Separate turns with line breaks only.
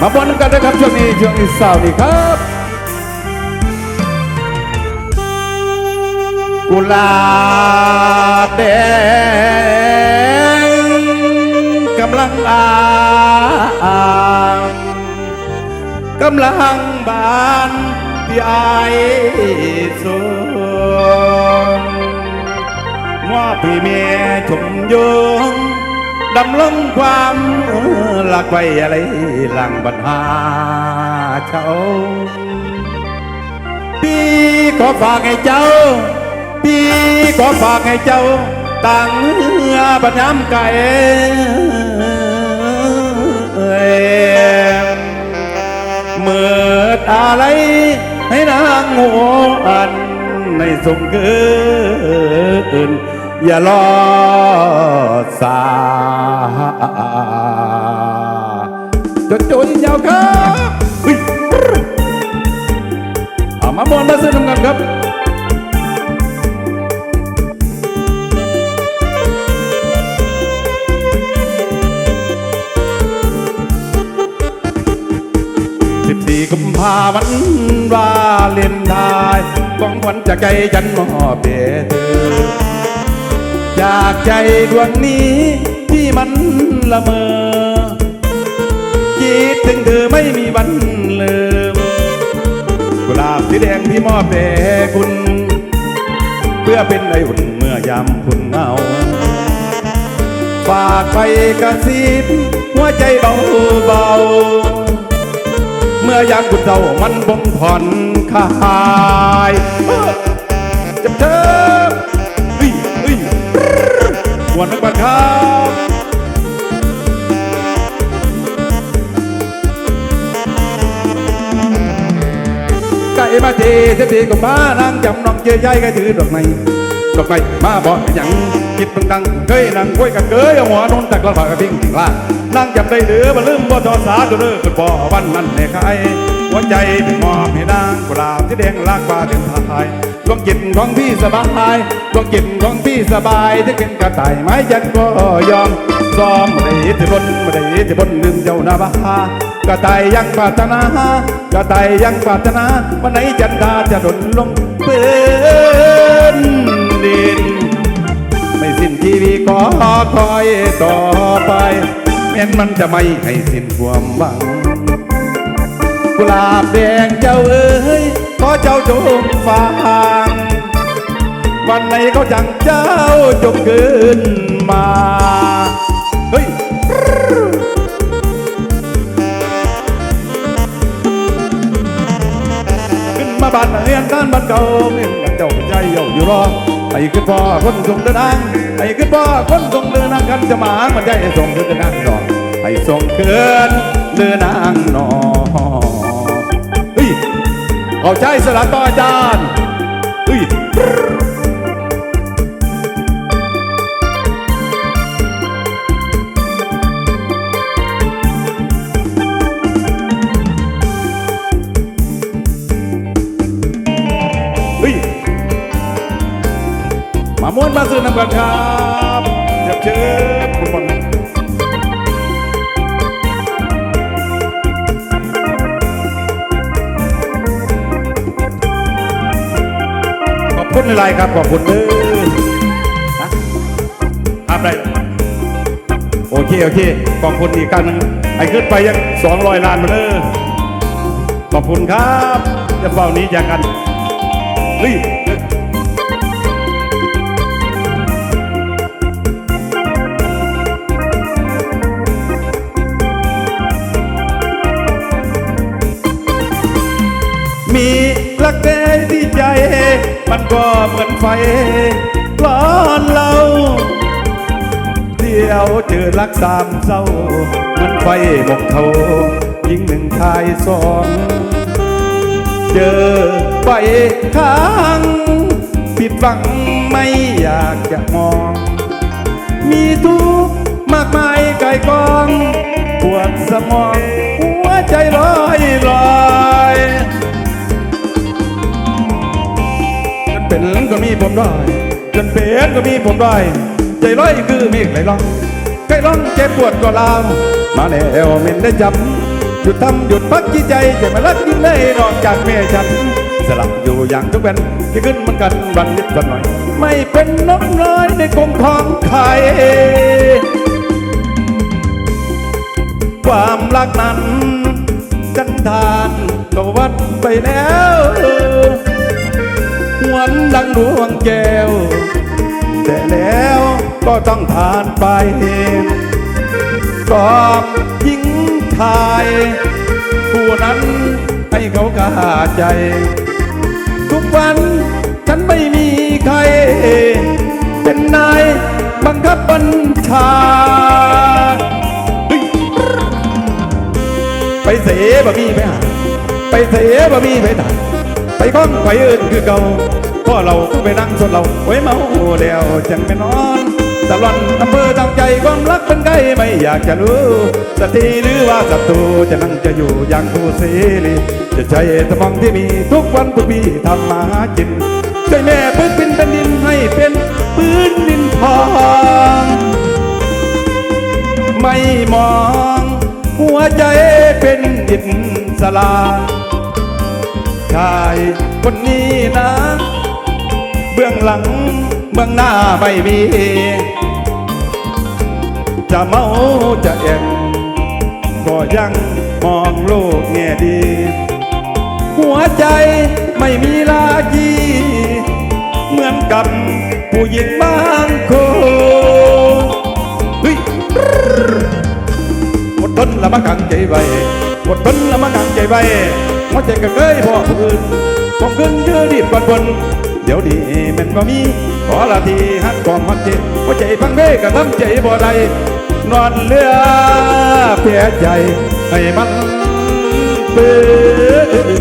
มาบนกันนะครับช่วงนี้ช่วงนี้สาวนี่ครับกุลาบแดงกำลังอางกำลังบานที่อายสวนมอบพี่เมียชมยง ดำลงความหลักไว้อะไรหลังปัญหาเช้าพี่ขอฝากให้เจ้าพี่ข อฝากให้เจ้าตั้งเมื่อบัญญัติไก่เอ่ยเมื่ออะไรให้นางโง่อันในสมารอสาจดโจยยาวครับเฮ้ยเอามาบอลมาซื้อทำกันครับสิบสี่กุมภาพันวาเลนไทน์ของขวัญจากใจฉันมอบเดเธอ จากใจดวงนี้ที่มันละเมอคิดถึงเธอไม่มีวันลืมกุหลาบสีแดงที่มอบแด่คุณ เพื่อเป็นไออุ่นเมื่อยามคุณเหงาฝากไปกระซิบหัวใจเบาเบา เมื่อยามคุณเศร้ามันบ่งผ่อนคลายจับเธอ หวนนักบัตรครับไก่มาเจเสยทีก็มานางจำน้องเจยใหญ่ก็ถือดอกไม้ดอกไม้มาบอกหยังคิดเพิ่งดังเคยนั่งคุยกันเกยเอาหัวนนตักละฝากระพิงถึงล่างนางจำได้หรือบ่ลืมบ่ทอสาตัวเด้อคือบ่วันนั้นในใคร หัวใจเป็นมอบให้นางกุหลาบที่แดงลากฟ้าเต็มทายดวงจิตของพี่สบายดวงจิตของพี่สบายที่เป็นกระต่ายไม้ยันก็ยอมซ้อมไม่ได้ที่บนไม่ได้ที่บนลืมเจ้านาบากระต่ายยังปรารถนากระต่ายยังปรารถนาวันไหนจันทราจะดนลงเปื้นดินไม่สิ้นชีวิตก็คอยต่อไปแม้นมันจะไม่ให้สิ้นความหวัง กุหลาบแดงเจ้าเอ้ยขอเจ้าจงฟังวันไหนเขาจังเจ้าจงเกินมาเฮ้ยขึ้นมาบ้านเรียนด้านบ้านเก่าเรียนกันเจ้าใจเย้าอยู่รอไอ้ขึ้นพ่อคนส่งเดินทางไอ้ขึ้นพ่อคนส่งเดินทางกันจะมามันใจส่งเดินทางดอกไอ้ส่งเกินเดินทางนอเฮ้ย เอาใจสลัดต่ออาจารย์เฮ้ยเฮ้ยมาม้วนมาซื้อนำกันครับเจ็บเจ็บคุณบอล คุณในไลน์ครับ ขอบคุณเด้อฮะทำไรโอเค โอเค ขอบคุณอีกครั้งหนึงไอ้ขึ้นไปยังสองร้อยล้านมาเด้อขอบคุณครับจะเฝ้านี้จากกันเฮ้ รักแท้ที่ใจ มันก็เหมือนไฟร้อนเราเที่ยวเจอรักสามเศร้าเหมือนไฟบกเขายิงหนึ่งชายสองเจอไปข้างผิดหวังไม่อยากจะมอง มีทุก ก็มีผมด้จนเป็นก็มีผมด้อยใจลอยคือมีไหลลองไก่ร้องเจ็บปวดก็ลาวมาแล้วเม็นได้จำหยุดทำหยุดพักจิตใจจะมารักยิ่งได้นอกจากแม่ฉัน สลับอยู่อย่างทุกวันที่ขึ้นเหมือนกันวันนิดสักหน่อย ไม่เป็นนกน้อยในกรงของใครความรักนั้นจันทานก็วัดไปแล้ว วนดังดวงแก้ว แต่แล้วก็ต้องทานไปกอบหญิงชาย ผู้นั้นให้เขากาใจ ทุกวันฉันไม่มีใคร เป็นนายบังคับบัญชา ไปเสบะมีไปหาไปเสบะมีไปถ่าย ไปก้องไปอื่นคือเก่าพ่อเราก็ไปนั่งสดเราไว้เมาแล้วจังไม่นอนตลอดอำเภอทางใจความรักเป็นไงไม่อยากจะรู้สตรีหรือว่าศัตรูจะนั่งจะอยู่อย่างทูเสรีจะใช้สมองที่มีทุกวันทุกปีทำมาหากินช่วยแม่พื้นเป็นแผ่นดินให้เป็นพื้นดินทองไม่มอง หัวใจเป็นอินสลา ชายคนนี้นะ เบื้องหลังเบื้องหน้าไม่มี จะเมาจะแอบก็ยังมองโลกแง่ดี หัวใจไม่มีลากีเหมือนกับผู้หญิงบางคนเฮ้ยอดทนละมากังใจไว้อดทนละมากังใจไว้ หัวใจก็เคยพอผู้อื่นผมขึ้นยืดดิบก่อนบนเดี๋ยวดีมันก็มีขอละทีหักกองหักเจ็บหัวใจพังเบ้ก็ทำใจบ่ได้นอนเลือเพียใจให้มันเปื้